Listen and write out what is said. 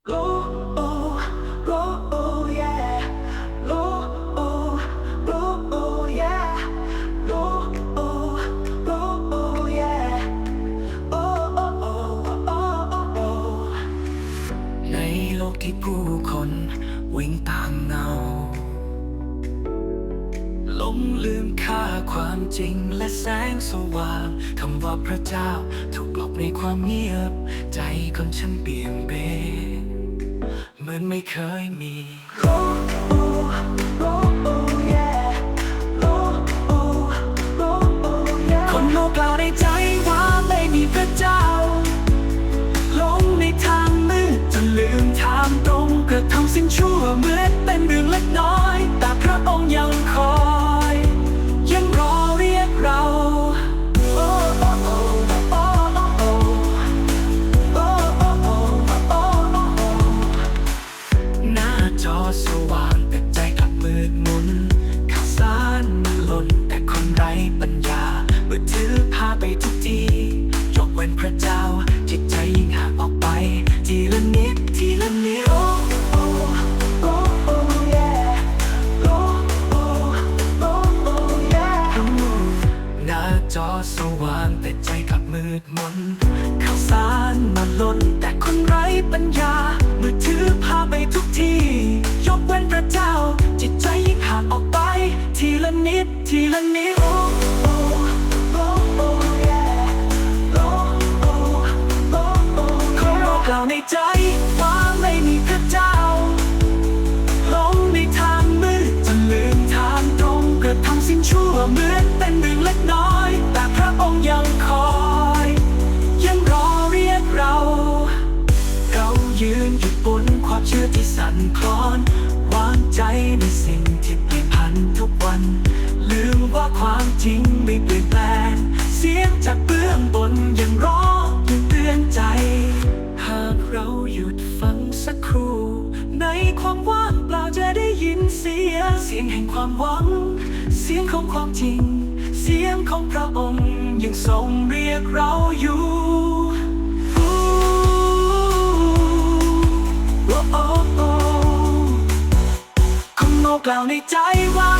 ในโลกที่ผู้คนวิ่งตามเงาหลงลืมค่าความจริงและแสงสว่าง คำว่าพระเจ้า ถูกกลบในความเงียบ ใจคนฉันเบี่ยงเบนเหมือนไม่เคยมี Oh, oh, oh, oh, yeah. Oh, oh, oh, oh, yeah. คนโลกกล่าวในใจว่าไม่มีพระเจ้าหลงในทางมืดจนลืมทางตรงกระทำสิ่งชั่วเหมือนเป็น ดมนข้าวสารมาล้นแต่คนไร้ปัญญา มือถือพาไปทุกที่ ยกเว้นพระเจ้า จิตใจยิ่งห่างออกไป ทีละนิด ทีละนิด ฟังสักครู่ ในความว่างเปล่าจะได้ยินเสียง เสียงแห่งความหวัง เสียงของความจริง เสียงของพระองค์ยังทรงเรียกเราอยู่โอ้โอ้โอ้คนโง่กล่าวในใจว่า